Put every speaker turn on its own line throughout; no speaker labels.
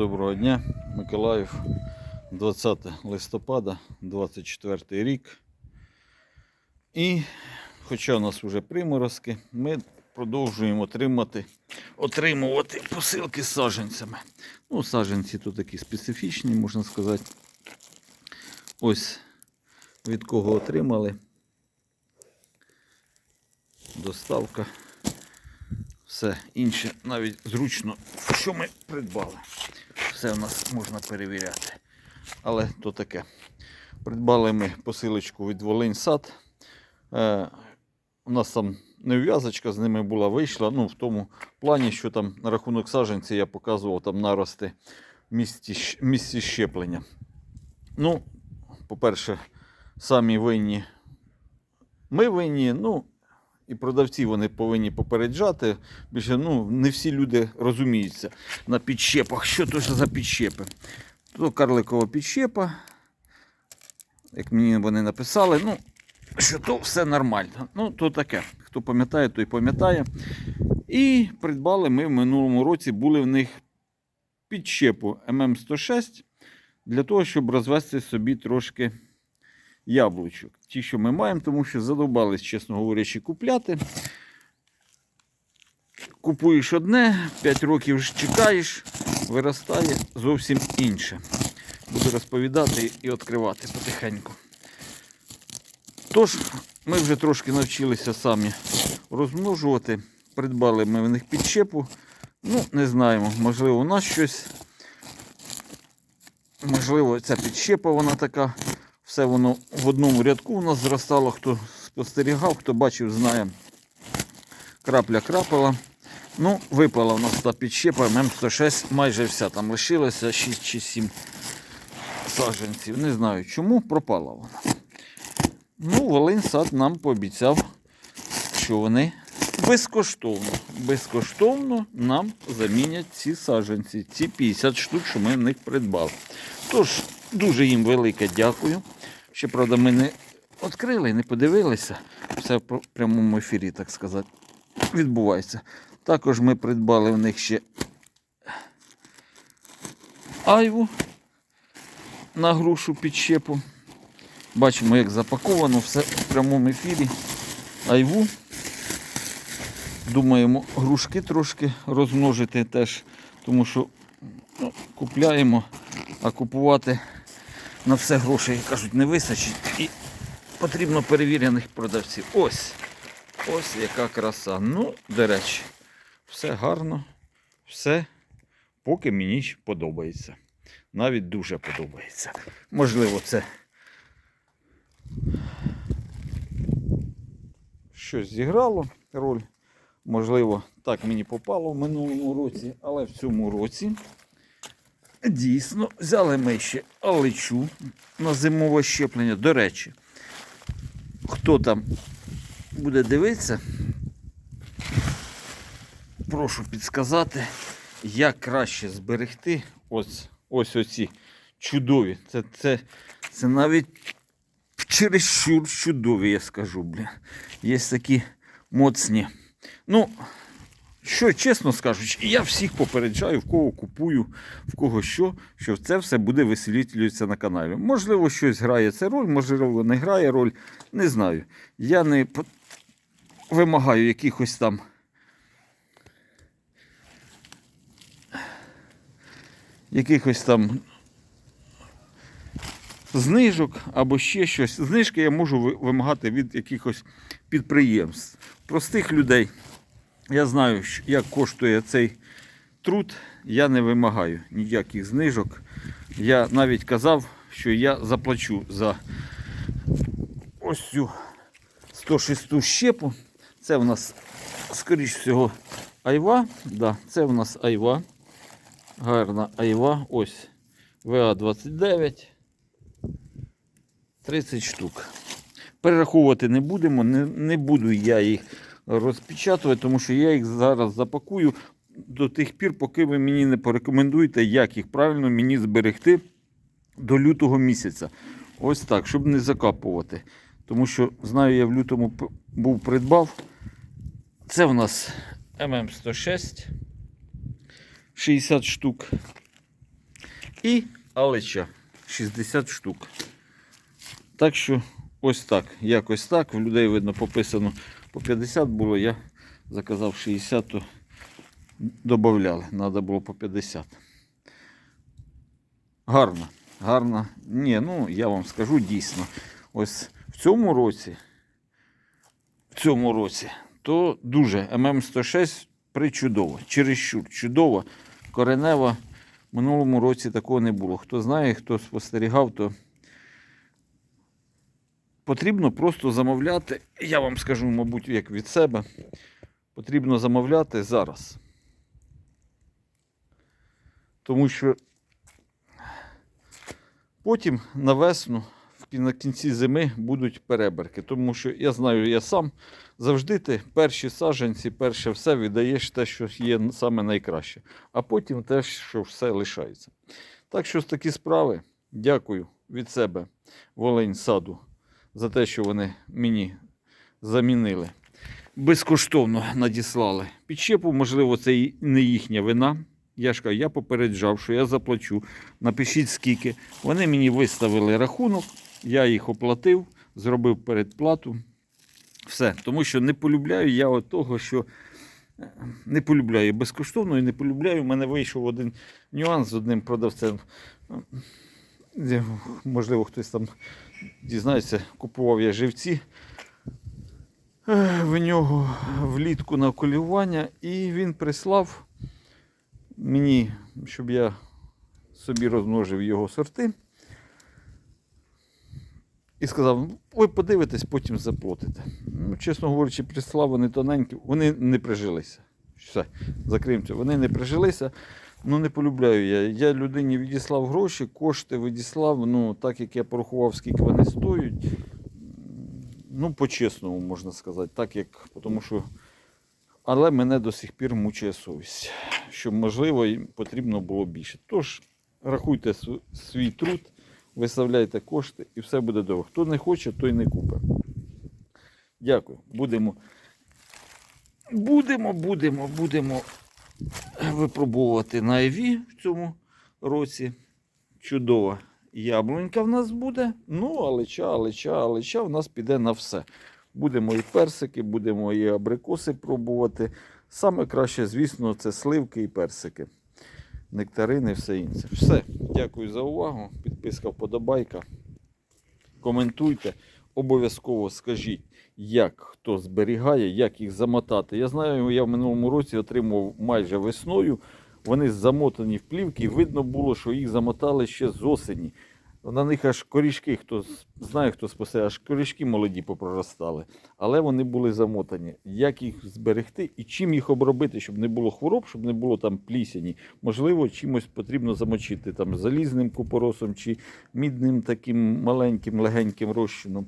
Доброго дня, Миколаїв, 20 листопада, 24 рік. І хоча у нас вже приморозки, ми продовжуємо отримати, отримувати посилки з саджанцями. Ну, саджанці тут такі специфічні, можна сказати. Ось від кого отримали. Доставка. Все інше навіть зручно, що ми придбали. Все в нас можна перевіряти. Але то таке. Придбали ми посилочку від Волинь Сад. Е, у нас там нев'язочка з ними була вийшла. Ну, в тому плані, що там на рахунок саджанців я показував там нарости в місці, місці щеплення. Ну, по-перше, самі винні. Ми винні, ну, і продавці вони повинні попереджати. Більше ну, не всі люди розуміються на підщепах. Що то за підщепи? То карликова підщепа. Як мені вони написали, ну, що то все нормально. Ну, то таке. Хто пам'ятає, той пам'ятає. І придбали ми в минулому році були в них підщепу ММ106 для того, щоб розвести собі трошки яблучок. Ті, що ми маємо, тому що задовбались, чесно говорячи, купляти. Купуєш одне, 5 років чекаєш, виростає зовсім інше. Буду розповідати і відкривати потихеньку. Тож, ми вже трошки навчилися самі розмножувати. Придбали ми в них підщепу. Ну, не знаємо, можливо, у нас щось. Можливо, ця підщепа вона така. Все воно в одному рядку у нас зростало. Хто спостерігав, хто бачив, знає. Крапля крапала. Ну, випала у нас та підщепа ММ106, майже вся. Там лишилося 6 чи 7 саджанців. Не знаю чому, пропала вона. Ну, Волинь сад нам пообіцяв, що вони безкоштовно, безкоштовно нам замінять ці саджанці, ці 50 штук, що ми в них придбали. Тож, дуже їм велике дякую. Ще, правда, ми не відкрили, не подивилися. Все в прямому ефірі, так сказати, відбувається. Також ми придбали в них ще айву на грушу підщепу. Бачимо, як запаковано все в прямому ефірі. Айву. Думаємо, грушки трошки розмножити теж, тому що ну, купляємо, а купувати на все грошей, кажуть, не вистачить. І потрібно перевірених продавців. Ось. Ось яка краса. Ну, до речі, все гарно, все поки мені подобається. Навіть дуже подобається. Можливо, це щось зіграло роль. Можливо, так мені попало в минулому році, але в цьому році дійсно взяли ми ще алечу на зимове щеплення. До речі, хто там буде дивитися, прошу підсказати, як краще зберегти ось, ось оці чудові. Це, це, це навіть чересчур чудові, я скажу, блін. Є такі моцні. Ну, що чесно скажучи, я всіх попереджаю, в кого купую, в кого що, що це все буде висвітлюватися на каналі. Можливо, щось грає це роль, можливо, не грає роль. Не знаю. Я не вимагаю якихось там. Якихось там знижок або ще щось. Знижки я можу вимагати від якихось підприємств. Простих людей. Я знаю, як коштує цей труд. Я не вимагаю ніяких знижок. Я навіть казав, що я заплачу за ось цю 106 щепу. Це в нас, скоріш всього, айва. Да, це в нас айва. Гарна айва. Ось ВА-29. 30 штук. Перераховувати не будемо, не, не буду я їх розпечатувати, тому що я їх зараз запакую до тих пір, поки ви мені не порекомендуєте, як їх правильно мені зберегти до лютого місяця. Ось так, щоб не закапувати. Тому що, знаю, я в лютому був придбав. Це в нас ММ106. 60 штук. і алеча 60 штук. Так що ось так, якось так. В людей видно пописано по 50 було, я заказав 60, то додавали, треба було по 50. Гарно, гарно. Ні, ну я вам скажу дійсно. Ось в цьому році, в цьому році, то дуже ММ106 причудово, чересчур чудово. Коренева в минулому році такого не було. Хто знає, хто спостерігав, то потрібно просто замовляти. Я вам скажу, мабуть, як від себе. Потрібно замовляти зараз. Тому що потім на весну, на кінці зими будуть переберки. Тому що я знаю, я сам завжди ти перші саджанці, перше все віддаєш те, що є саме найкраще, а потім те, що все лишається. Так що такі справи. Дякую від себе, Волинь саду, за те, що вони мені замінили. Безкоштовно надіслали підщепу, можливо, це і не їхня вина. Я ж кажу, я попереджав, що я заплачу. Напишіть скільки. Вони мені виставили рахунок, я їх оплатив, зробив передплату. Все. Тому що не полюбляю я от того, що е, не полюбляю безкоштовно і не полюбляю. У мене вийшов один нюанс з одним продавцем. Можливо, хтось там дізнається, купував я живці. В нього влітку на колювання, і він прислав мені, щоб я собі розмножив його сорти. І сказав, ви подивитесь, потім заплатите. Ну, чесно говорячи, прислав вони тоненькі, вони не прижилися. Все, закриємо. Вони не прижилися. Ну, не полюбляю я. Я людині відіслав гроші, кошти відіслав. Ну, так як я порахував, скільки вони стоять. Ну, по-чесному можна сказати. Так як, тому що. Але мене до сих пір мучає совість, що можливо їм потрібно було більше. Тож рахуйте свій труд, виставляйте кошти і все буде добре. Хто не хоче, той не купить. Дякую. Будемо. Будемо, будемо, будемо випробовувати на ЕВІ в цьому році. Чудова яблунька в нас буде. Ну, алеча, алеча, алеча в нас піде на все. Будемо і персики, будемо і абрикоси пробувати. Саме краще, звісно, це сливки і персики. Нектарини, все інше. Все. Дякую за увагу. Підписка, вподобайка. Коментуйте. Обов'язково скажіть, як хто зберігає, як їх замотати. Я знаю, я в минулому році отримав майже весною. Вони замотані в плівки, видно було, що їх замотали ще з осені. На них аж корішки, хто знає, хто спасе, аж корішки молоді попроростали. Але вони були замотані. Як їх зберегти і чим їх обробити, щоб не було хвороб, щоб не було там плісяні. Можливо, чимось потрібно замочити там залізним купоросом чи мідним таким маленьким легеньким розчином.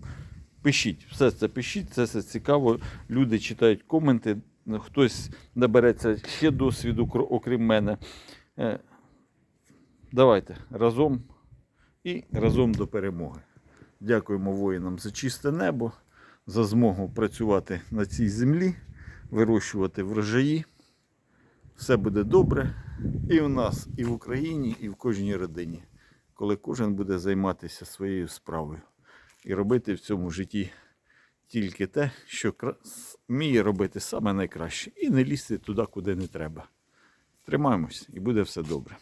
Пишіть, все це пишіть, це все цікаво. Люди читають коменти, хтось набереться ще досвіду, окрім мене. Е, Давайте разом і разом до перемоги. Дякуємо воїнам за чисте небо, за змогу працювати на цій землі, вирощувати врожаї. Все буде добре і в нас, і в Україні, і в кожній родині, коли кожен буде займатися своєю справою і робити в цьому житті тільки те, що вміє робити саме найкраще, і не лізти туди, куди не треба. Тримаємось, і буде все добре.